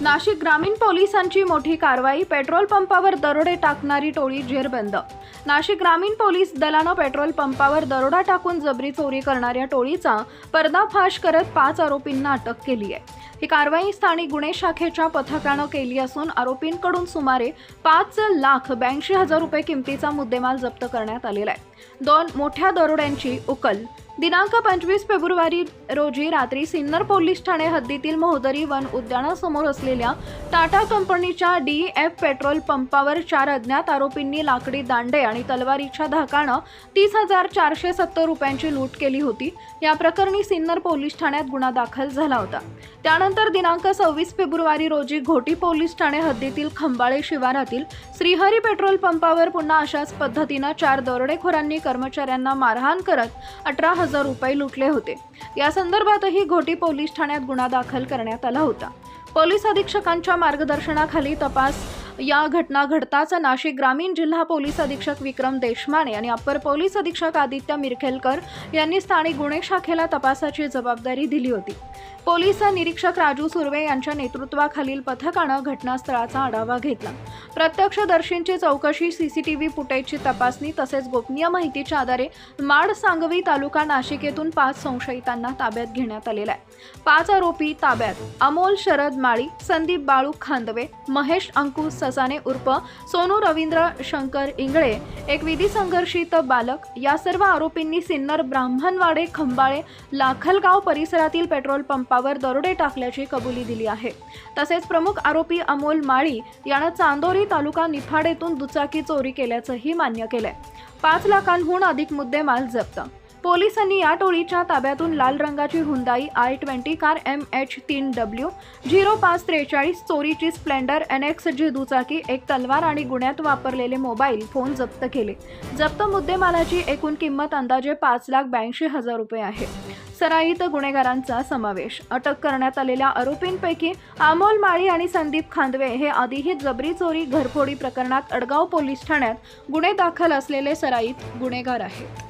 नाशिक ग्रामीण पोलिसांची मोठी कारवाई पेट्रोल पंपावर दरोडे टाकणारी टोळी जेरबंद. नाशिक ग्रामीण पोलीस दलानं पेट्रोल पंपावर दरोडा टाकून जबरी चोरी करणाऱ्या टोळीचा पर्दाफाश करत पाच आरोपींना अटक केली आहे ही कारवाई स्थानिक गुन्हे शाखेच्या पथकानं केली असून आरोपींकडून सुमारे पाच लाख ब्याऐंशी हजार रुपये किमतीचा मुद्देमाल जप्त करण्यात आलेला आहे. दोन मोठ्या दरोड्यांची उकल. दिनांक पंचवीस फेब्रुवारी रोजी रात्री सिन्नर पोलीस ठाणे हद्दीतील महोदरी वन उद्यानासमोर असलेल्या टाटा कंपनीच्या डी एफ पेट्रोल पंपावर चार अज्ञात आरोपींनी लाकडी दांडे आणि तलवारीच्या धाकानं तीस हजार चारशे सत्तर रुपयांची लूट केली होती. या प्रकरणी सिन्नर पोलीस ठाण्यात गुन्हा दाखल झाला होता. त्यानंतर दिनांक सव्वीस फेब्रुवारी रोजी घोटी पोलीस ठाणे हद्दीतील खंबाळे शिवारातील श्रीहरी पेट्रोल पंपावर पुन्हा अशाच पद्धतीनं चार दरोडेखोरांनी कर्मचाऱ्यांना मारहाण करत अठरा हजार रुपये लुटले होते. या संदर्भातही घोटी पोलीस ठाण्यात गुन्हा दाखल करण्यात आला होता. पोलीस अधीक्षकांच्या मार्गदर्शनाखाली तपास या घटना घडताच नाशिक ग्रामीण जिल्हा पोलीस अधीक्षक विक्रम देशमाने आणि अप्पर पोलीस अधीक्षक आदित्य मिरखेलकर यांनी स्थानिक गुन्हे शाखेला तपासाची जबाबदारी दिली होती. पोलीस निरीक्षक राजू सुर्वे यांच्या नेतृत्वाखालील पथकानं घटनास्थळाचा आढावा घेतला. प्रत्यक्षदर्शींची चौकशी सीसीटीव्ही फुटेजची तपासणी तसेच गोपनीय माहितीच्या आधारे माड सांगवी तालुका नाशिक येथून पाच संशयितांना ताब्यात घेण्यात आलेला आहे. पाच आरोपी ताब्यात. अमोल शरद माळी संदीप बाळू खांदवे महेश अंकुश ससाने उर्फ सोनू रवींद्र शंकर इंगळे एक विधी संघर्षित बालक या सर्व आरोपींनी सिन्नर ब्राह्मणवाडे खंबाळे लाखलगाव परिसरातील पेट्रोल पंपा पंपावर दरोडे टाकल्याची कबुली दिली आहे. तसेच प्रमुख आरोपी अमोल माळी यानं चांदोरी तालुका निफाडेतून दुचाकी चोरी केल्याचंही मान्य केलंय. पाच लाखांहून अधिक मुद्देमाल जप्त. पोलिसांनी या टोळीच्या ताब्यातून लाल रंगाची Hyundai i twenty car M H तीन डब्ल्यू झिरो पाच त्रेचाळीस चोरीची स्प्लेंडर एन एक्स जी दुचाकी एक तलवार आणि गुन्ह्यात वापरलेले मोबाईल फोन जप्त केले. जप्त मुद्देमालाची एकूण किंमत अंदाजे पाच लाख ब्याऐंशी हजार रुपये आहे. सराईत गुन्हेगारांचा समावेश. अटक करण्यात आलेल्या आरोपींपैकी अमोल माळी आणि संदीप खांदवे हे आधीही जबरी चोरी घरफोडी प्रकरणात अडगाव पोलीस ठाण्यात गुन्हे दाखल असलेले सराईत गुन्हेगार आहेत.